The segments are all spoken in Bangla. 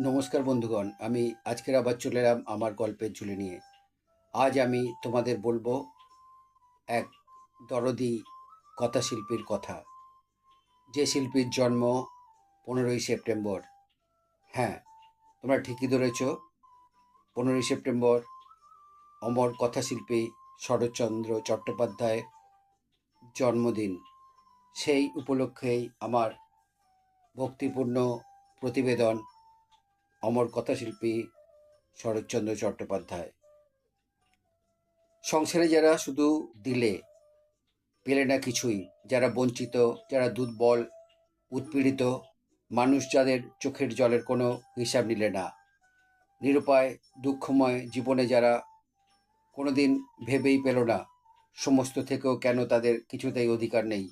নমস্কার বন্ধুগণ, আমি আজকের আবার চলে এলাম আমার গল্পের ঝুলি নিয়ে। আজ আমি তোমাদের বলব এক দরদি কথাশিল্পীর কথা। যে শিল্পীর জন্ম পনেরোই সেপ্টেম্বর। হ্যাঁ তোমরা ঠিকই ধরেছ, পনেরোই সেপ্টেম্বর অমর কথাশিল্পী শরৎচন্দ্র চট্টোপাধ্যায়ের জন্মদিন। সেই উপলক্ষেই আমার ভক্তিপূর্ণ প্রতিবেদন অমর কথাশিল্পী শরৎচন্দ্র চট্টোপাধ্যায়। সংসারে যারা শুধু দিলে পেলে না কিছুই, যারা বঞ্চিত, যারা দুর্বল, উৎপীড়িত, মানুষ যাদের চোখের জলের কোনো হিসাব নিলে না, নিরুপায়, দুঃখময় জীবনে যারা কোনোদিন ভেবেই পেল না, সমস্ত থেকেও কেন তাদের কিছুতেই অধিকার নেই।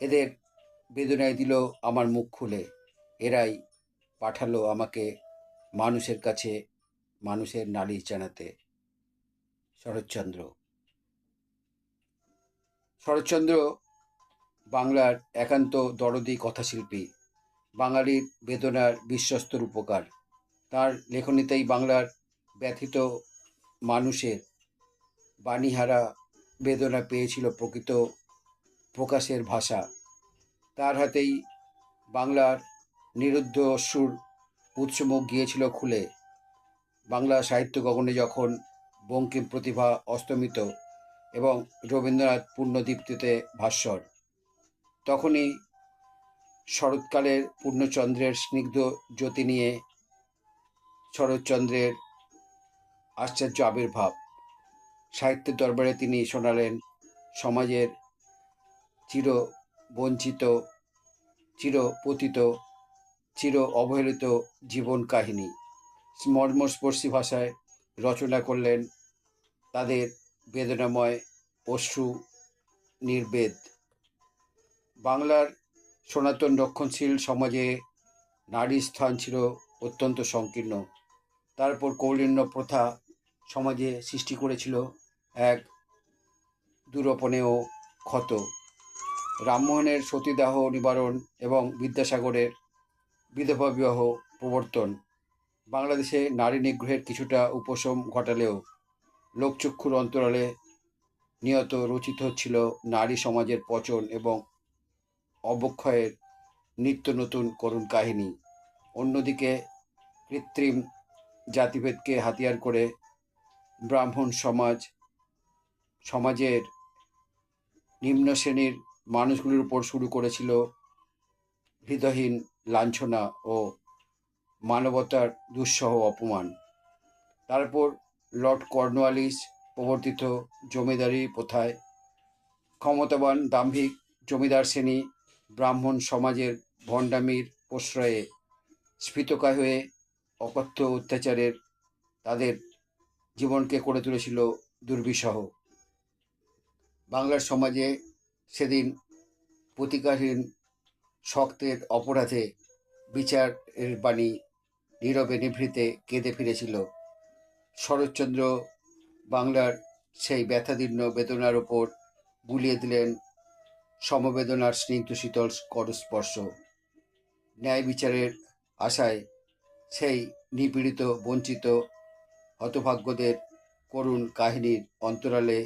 এদের বেদনায় দিল আমার মুখ খুলে, এরাই পাঠালো আমাকে মানুষের কাছে, মানুষের নালিশ জানাতে শরৎচন্দ্র। শরৎচন্দ্র বাংলার একান্ত দরদি কথাশিল্পী, বাঙালির বেদনার বিশ্বস্ত উপকার। তার লেখনীতেই বাংলার ব্যথিত মানুষের বাণীহারা বেদনা পেয়েছিল প্রকৃত প্রকাশের ভাষা। তার হাতেই বাংলার নিরুদ্ধ অশ্রুর উৎসমুখ গিয়েছিল খুলে। বাংলা সাহিত্য গগনে যখন বঙ্কিম প্রতিভা অস্তমিত এবং রবীন্দ্রনাথ পূর্ণদীপ্তিতে ভাস্বর, তখনই শরৎকালের পূর্ণচন্দ্রের স্নিগ্ধ জ্যোতি নিয়ে শরৎচন্দ্রের আশ্চর্য আবির্ভাব। সাহিত্যের দরবারে তিনি শোনালেন, সমাজের চির বঞ্চিত চির পতিত চির অবহেলিত জীবন কাহিনী। মর্মস্পর্শী ভাষায় রচনা করলেন তাদের বেদনাময় অশ্রু নির্বেদ। বাংলার সনাতন রক্ষণশীল সমাজে নারীর স্থান ছিল অত্যন্ত সংকীর্ণ। তারপর কৌলিন্য প্রথা সমাজে সৃষ্টি করেছিল এক দুরপনেও ক্ষত। রামমোহনের সতীদাহ নিবারণ এবং বিদ্যাসাগরের বিধবা বিবাহ প্রবর্তন। বাংলাদেশে নারী নিগ্রহের কিছুটা উপশম ঘটালেও লোকচক্ষুর অন্তরালে নিয়ত রচিত হচ্ছিল নারী সমাজের পচন এবং অবক্ষয়ের নিত্য নতুন করুণ কাহিনী। অন্যদিকে কৃত্রিম জাতিভেদকে হাতিয়ার করে ব্রাহ্মণ সমাজ, সমাজের নিম্ন শ্রেণির মানুষগুলির উপর শুরু করেছিল হৃদয়হীন লাঞ্ছনা ও মানবতার দুঃসহ অপমান। তারপর লর্ড কর্নওয়ালিস প্রবর্তিত জমিদারি প্রথায় ক্ষমতাবান দাম্ভিক জমিদার শ্রেণি ব্রাহ্মণ সমাজের ভণ্ডামির প্রশ্রয়ে স্ফীতকায় হয়ে অকথ্য অত্যাচারের তাদের জীবনকে করে তুলেছিল দুর্বিষহ। বাংলার সমাজে সেদিন প্রতিকারহীন শক্তের অপরাধে বিচারের বাণী নীরবে নিভৃতে কেঁদে ফিরেছিল। শরৎচন্দ্র বাংলার সেই ব্যথাদীর্ণ বেদনার ওপর বুলিয়ে দিলেন সমবেদনার স্নিগ্ধ শীতল করস্পর্শ। ন্যায় বিচারের আশায় সেই নিপীড়িত, বঞ্চিত হতভাগ্যদের করুণ কাহিনীর অন্তরালে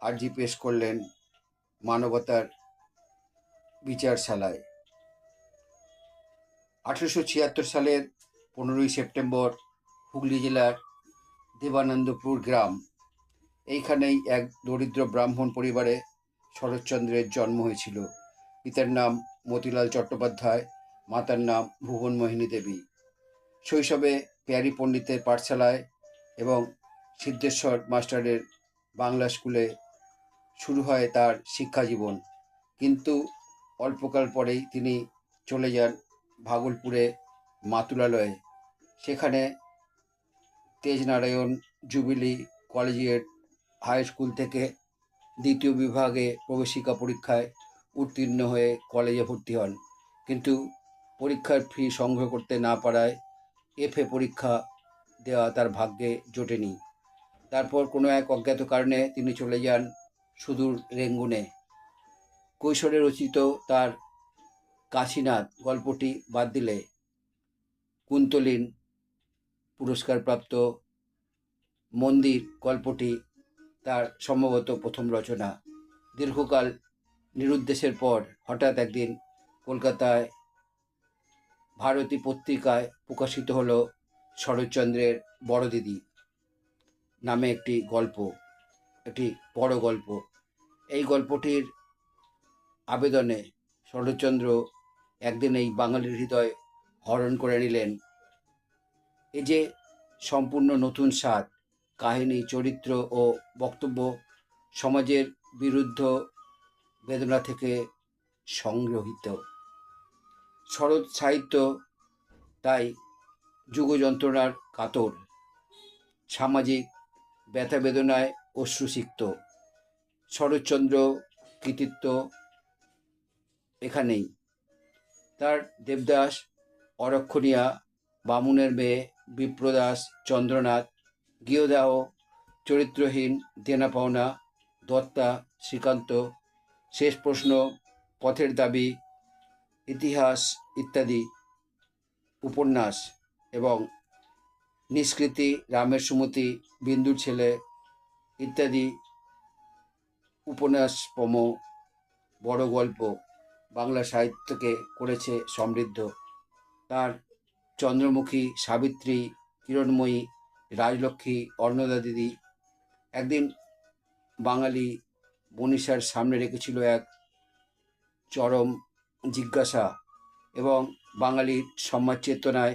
আর্জি পেশ করলেন মানবতার বিচারশালায়। আঠেরোশো ছিয়াত্তর সালের পনেরোই সেপ্টেম্বর হুগলি জেলার দেবানন্দপুর গ্রাম। এইখানেই এক দরিদ্র ব্রাহ্মণ পরিবারে শরৎচন্দ্রের জন্ম হয়েছিল। পিতার নাম মতিলাল চট্টোপাধ্যায়, মাতার নাম ভুবন মোহিনী দেবী। শৈশবে প্যারি পণ্ডিতের পাঠশালায় এবং সিদ্ধেশ্বর মাস্টারের বাংলা স্কুলে শুরু হয় তার শিক্ষা জীবন কিন্তু অল্পকাল পরেই তিনি চলে যান ভাগলপুরে মাতুলালয়ে। সেখানে Tejnarayan jubilee collegiate high school থেকে দ্বিতীয় বিভাগে প্রবেশিকা পরীক্ষায় উত্তীর্ণ হয়ে কলেজে ভর্তি হন। কিন্তু পরীক্ষার ফি সংগ্রহ করতে না পারায় এফএ পরীক্ষা দেওয়া তার ভাগ্যে জোটেনি। তারপর কোনো এক অজ্ঞাত কারণে তিনি চলে যান সুদূর রেঙ্গুনে। কৈশোরে রচিত তার কাশীনাথ গল্পটি বাদ দিলে কুন্তলিন পুরস্কারপ্রাপ্ত মন্দির গল্পটি তার সম্ভবত প্রথম রচনা। দীর্ঘকাল নিরুদ্দেশের পর হঠাৎ একদিন কলকাতায় ভারতী পত্রিকায় প্রকাশিত হলো শরৎচন্দ্রের বড় দিদি নামে একটি গল্প, একটি বড় গল্প। এই গল্পটির আবেদনে শরৎচন্দ্র একদিন এই বাঙালির হৃদয় হরণ করে নিলেন। এই যে সম্পূর্ণ নতুন স্বাদ, কাহিনী, চরিত্র ও বক্তব্য সমাজের বিরুদ্ধ বেদনা থেকে সংগ্রহিত শরৎ সাহিত্য, তাই যুগযন্ত্রণার কাতর। সামাজিক ব্যথা বেদনায় অশ্রুসিক্ত। শরৎচন্দ্র কৃতিত্ব এখানেই। তার দেবদাস, অরক্ষণিয়া, বামুনের মেয়ে বিপ্রদাস, চন্দ্রনাথ গৃহদাহ চরিত্রহীন দেনা পাওনা দত্তা, শ্রীকান্ত, শেষ প্রশ্ন, পথের দাবি, ইতিহাস ইত্যাদি, উপন্যাস এবং নিষ্কৃতি, রামের সুমতি, বিন্দুর ছেলে ইত্যাদি উপন্যাসপম বড় গল্প। বাংলা সাহিত্যকে করেছে সমৃদ্ধ। তার চন্দ্রমুখী সাবিত্রী, কিরণময়ী, রাজলক্ষ্মী, অর্ণদা দিদি একদিন বাঙালি মনীষার সামনে রেখেছিল এক চরম জিজ্ঞাসা এবং বাঙালির সমাজ চেতনায়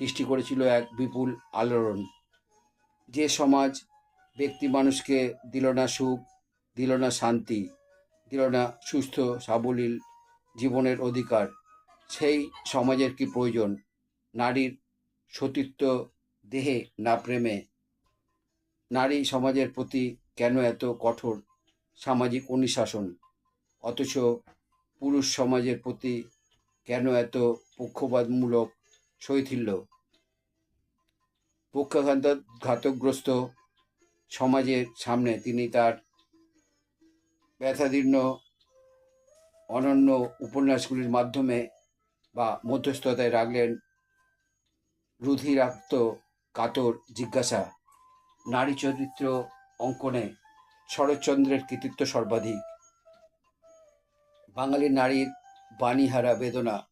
সৃষ্টি করেছিল এক বিপুল আলোড়ন। যে সমাজ ব্যক্তি মানুষকে দিল না সুখ, দিল না শান্তি, দিল না সুস্থ, সাবলীল জীবনের অধিকার। সেই সমাজের কি প্রয়োজন? নারীর সতীত্ব দেহে না প্রেমে? নারী সমাজের প্রতি কেন এত কঠোর সামাজিক অনুশাসন? অথচ পুরুষ সমাজের প্রতি কেন এত পক্ষপাতমূলক শৈথিল্য? পক্ষাঘাত ঘাতকগ্রস্ত সমাজের সামনে তিনি তার ব্যথাদীর্ণ অনন্য উপন্যাসগুলির মাধ্যমে বা মধ্যস্থতায় রাখলেন রুধিরাক্ত কাতর জিজ্ঞাসা। নারী চরিত্র অঙ্কনে শরৎচন্দ্রের কৃতিত্ব সর্বাধিক। বাঙালি নারীর বাণীহারা বেদনা।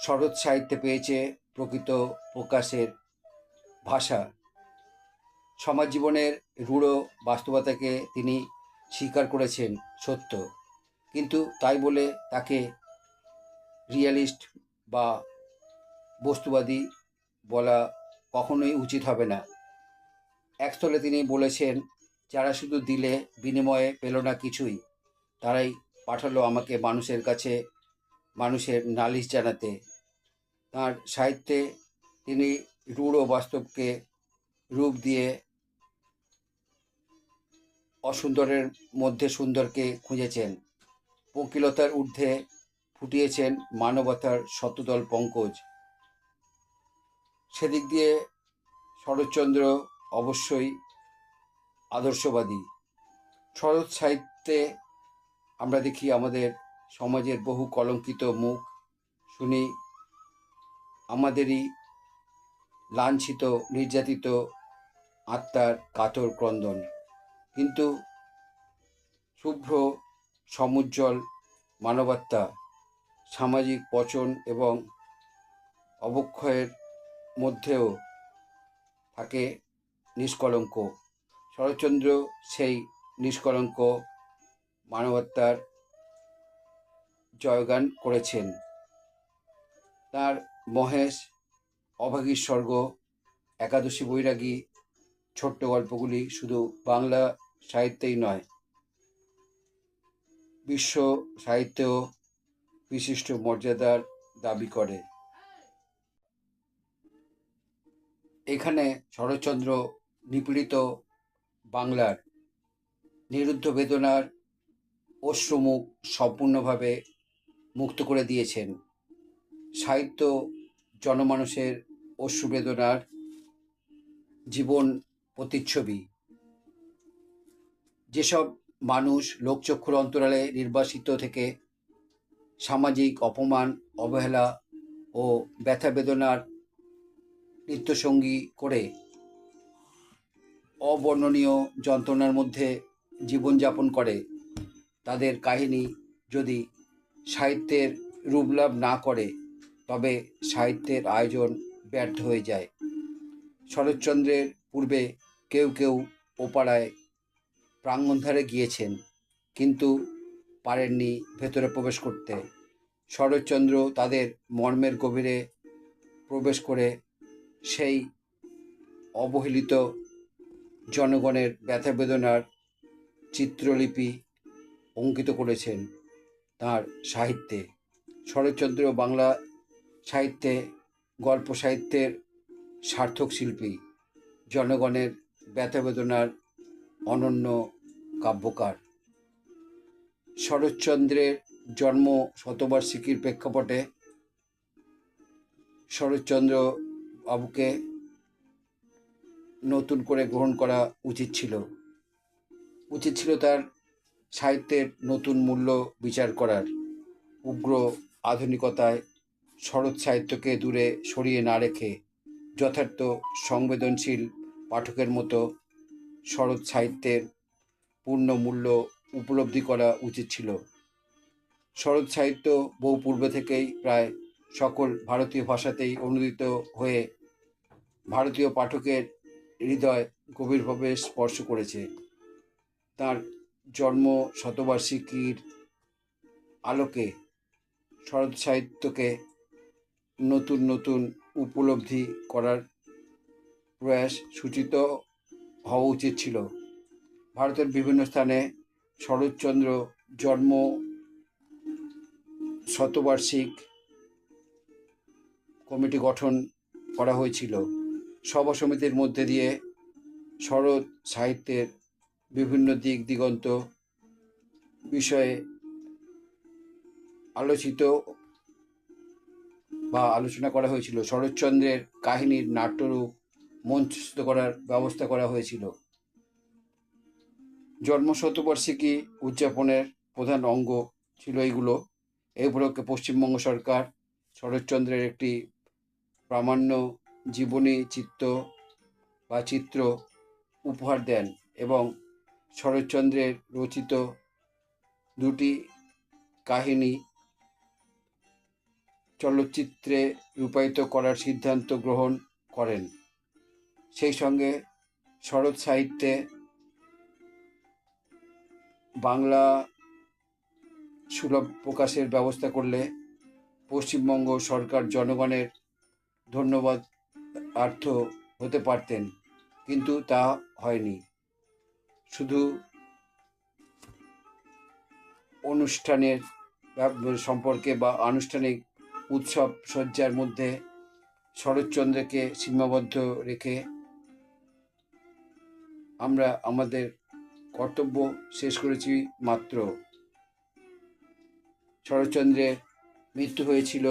শরৎ সাহিত্যে পেয়েছে প্রকৃত প্রকাশের ভাষা। সমাজ জীবনের রূঢ় বাস্তবতাকে তিনি স্বীকার করেছেন সত্য। কিন্তু তাই বলে তাকে রিয়ালিস্ট বা বস্তুবাদী বলা কখনোই উচিত হবে না। একস্থলে তিনি বলেছেন, যারা শুধু দিলে বিনিময়ে পেল না কিছুই, তারাই পাঠালো আমাকে মানুষের কাছে, মানুষের নালিশ জানাতে। তার সাহিত্যে তিনি রূঢ় বাস্তবকে রূপ দিয়ে অসুন্দরের মধ্যে সুন্দরকে খুঁজেছেন। পঙ্কিলতার ঊর্ধ্বে ফুটিয়েছেন মানবতার শতদল পঙ্কজ। সেদিক দিয়ে শরৎচন্দ্র অবশ্যই আদর্শবাদী। শরৎ সাহিত্যে আমরা দেখি আমাদের সমাজের বহু কলঙ্কিত মুখ। শুনি, আমাদেরই লাঞ্ছিত, নির্যাতিত আত্মার কাতর ক্রন্দন। কিন্তু শুভ্র সমুজ্জ্বল মানবাত্মা, সামাজিক পচন এবং অবক্ষয়ের মধ্যেও থাকে নিষ্কলঙ্ক। শরৎচন্দ্র সেই নিষ্কলঙ্ক মানবতার জয়গান করেছেন। তার মহেশ অভাগীর স্বর্গ একাদশী বৈরাগী, ছোট্ট গল্পগুলি শুধু বাংলা সাহিত্যেই নয় বিশ্ব সাহিত্যেও বিশিষ্ট মর্যাদার দাবি করে। এখানে শরৎচন্দ্র নিপীড়িত বাংলার নিরুদ্ধ বেদনার অশ্রুমুখ সম্পূর্ণভাবে মুক্ত করে দিয়েছেন। সাহিত্য জনমানুষের অশ্রুবেদনার জীবন প্রতিচ্ছবি। যেসব মানুষ লোকচক্ষুর অন্তরালে নির্বাসিত থেকে সামাজিক অপমান, অবহেলা ও ব্যথা বেদনার নৃত্যসঙ্গী করে অবর্ণনীয় যন্ত্রণার মধ্যে জীবনযাপন করে। তাদের কাহিনী যদি সাহিত্যের রূপলাভ না করে, তবে সাহিত্যের আয়োজন ব্যর্থ হয়ে যায়। শরৎচন্দ্রের পূর্বে কেউ কেউ ওপাড়ায় প্রাঙ্গণধারে গিয়েছেন, কিন্তু পারেননি ভেতরে প্রবেশ করতে। শরৎচন্দ্র তাদের মর্মের গভীরে প্রবেশ করে সেই অবহেলিত জনগণের ব্যথা বেদনার চিত্রলিপি অঙ্কিত করেছেন তার সাহিত্যে। শরৎচন্দ্র বাংলা সাহিত্যে, গল্প সাহিত্যের সার্থক শিল্পী। জনগণের ব্যথা বেদনার অনন্য কাব্যকার। শরৎচন্দ্রের জন্ম শতবার্ষিকীর প্রেক্ষাপটে শরৎচন্দ্র বাবুকে নতুন করে গ্রহণ করা উচিত ছিল। উচিত ছিল তার সাহিত্যের নতুন মূল্য বিচার করার। উগ্র আধুনিকতায় শরৎ সাহিত্যকে দূরে সরিয়ে না রেখে যথার্থ সংবেদনশীল পাঠকের মতো শরৎ সাহিত্যের পূর্ণ মূল্য উপলব্ধি করা উচিত ছিল। শরৎ সাহিত্য বহু পূর্বে থেকেই প্রায় সকল ভারতীয় ভাষাতেই অনুদিত হয়ে ভারতীয় পাঠকের হৃদয় গভীরভাবে স্পর্শ করেছে। তার জন্ম শতবার্ষিকীর আলোকে শরৎ সাহিত্যকে নতুন নতুন উপলব্ধি করার প্রয়াস সূচিত হওয়া উচিত ছিল। ভারতের বিভিন্ন স্থানে শরৎচন্দ্র জন্ম শতবার্ষিক কমিটি গঠন করা হয়েছিল। সভা সমিতির মধ্যে দিয়ে শরৎ সাহিত্যের বিভিন্ন দিক দিগন্ত বিষয়ে আলোচিত বা আলোচনা করা হয়েছিল। শরৎচন্দ্রের কাহিনীর নাট্যরূপ মঞ্চস্থ করার ব্যবস্থা করা হয়েছিল। জন্মশতবার্ষিকী উদযাপনের প্রধান অঙ্গ ছিল এইগুলো। এই উপলক্ষে পশ্চিমবঙ্গ সরকার শরৎচন্দ্রের একটি প্রামাণ্য জীবনী চিত্র বা চিত্র উপহার দেন এবং শরৎচন্দ্রের রচিত দুটি কাহিনী চলচ্চিত্রে রূপায়িত করার সিদ্ধান্ত গ্রহণ করেন। সেই সঙ্গে শরৎ সাহিত্যে বাংলা সুলভ প্রকাশের ব্যবস্থা করলে পশ্চিমবঙ্গ সরকার জনগণের ধন্যবাদ আর্থ হতে পারতেন, কিন্তু তা হয়নি। শুধু অনুষ্ঠানের সম্পর্কে বা আনুষ্ঠানিক উৎসব সজ্জার মধ্যে শরৎচন্দ্রকে সীমাবদ্ধ রেখে আমরা আমাদের কর্তব্য শেষ করেছি মাত্র। শরৎচন্দ্রের মৃত্যু হয়েছিল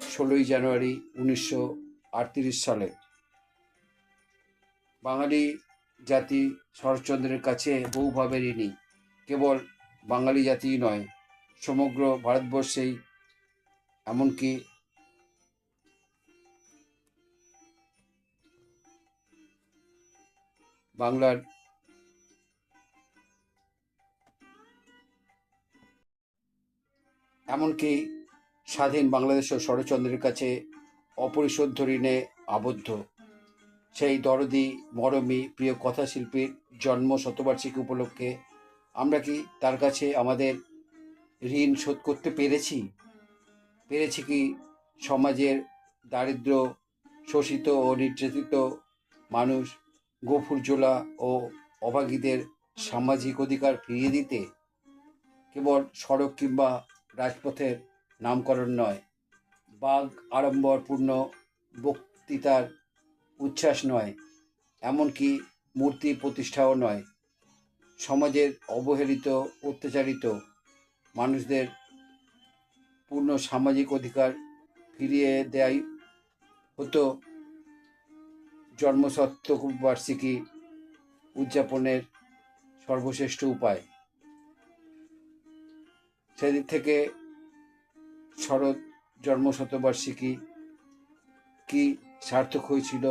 ষোলোই জানুয়ারি উনিশশো আটত্রিশ সালে। বাঙালি জাতি শরৎচন্দ্রের কাছে বহুভাবে ঋণী কেবল বাঙালি জাতিই নয়, সমগ্র ভারতবর্ষেই, এমনকি বাংলার এমনকি স্বাধীন বাংলাদেশও শরৎচন্দ্রের কাছে অপরিশোধ্য ঋণে আবদ্ধ। সেই দরদি, মরমি, প্রিয় কথাশিল্পীর জন্ম শতবার্ষিকী উপলক্ষে আমরা কি তার কাছে আমাদের ঋণ শোধ করতে পেরেছি? পেরেছি কি সমাজের দারিদ্র, শোষিত ও নির্যাতিত মানুষ গোফুরজোলা ও অভাগীদের সামাজিক অধিকার ফিরিয়ে দিতে কেবল সড়ক কিংবা রাজপথের নামকরণ নয়, বাঘ আড়ম্বরপূর্ণ বক্তৃতার উচ্ছ্বাস নয়, এমনকি মূর্তি প্রতিষ্ঠাও নয়। সমাজের অবহেলিত, অত্যাচারিত মানুষদের পূর্ণ সামাজিক অধিকার ফিরিয়ে দেয় হতো জন্মসত্ত্ব বার্ষিকী উদযাপনের সর্বশ্রেষ্ঠ উপায়। সেদিক থেকে শরৎ জন্মশতবার্ষিকী কি সার্থক হয়েছিল?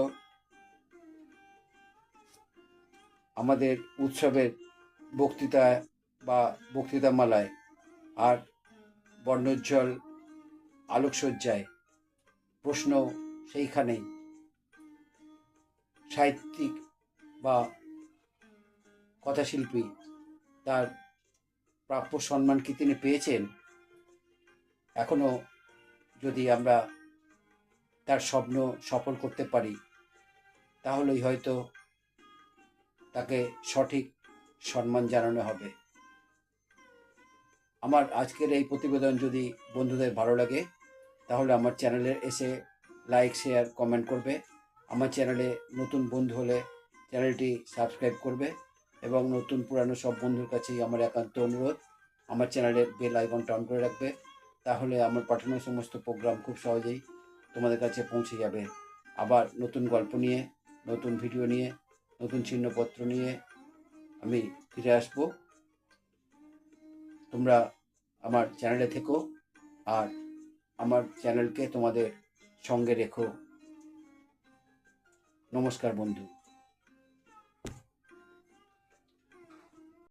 আমাদের উৎসবের বক্তৃতা বা বক্তৃতামালায় আর বর্ণোজ্জ্বল আলোকসজ্জায় প্রশ্ন সেইখানেই। সাহিত্যিক বা কথাশিল্পী তার প্রাপ্য সম্মান কি তিনি পেয়েছেন? এখনও যদি আমরা তার স্বপ্ন সফল করতে পারি, তাহলেই হয়তো তাকে সঠিক সম্মান জানানো হবে। আমার আজকের এই প্রতিবেদন যদি বন্ধুদের ভালো লাগে, তাহলে আমার চ্যানেলে এসে লাইক, শেয়ার, কমেন্ট করবে। আমার চ্যানেলে নতুন বন্ধু হলে চ্যানেলটি সাবস্ক্রাইব করবে এবং নতুন পুরানো সব বন্ধুর কাছেই আমার একান্ত অনুরোধ। আমার চ্যানেলে বেল আইকনটা অন করে রাখবে, তাহলে আমার পাঠানো সমস্ত প্রোগ্রাম খুব সহজেই তোমাদের কাছে পৌঁছে যাবে। আবার নতুন গল্প নিয়ে, নতুন ভিডিও নিয়ে, নতুন চিহ্নপত্র নিয়ে আমি ফিরে আসব। তোমরা আমার চ্যানেলে থেকো আর আমার চ্যানেলকে তোমাদের সঙ্গে রেখো। নমস্কার বন্ধু।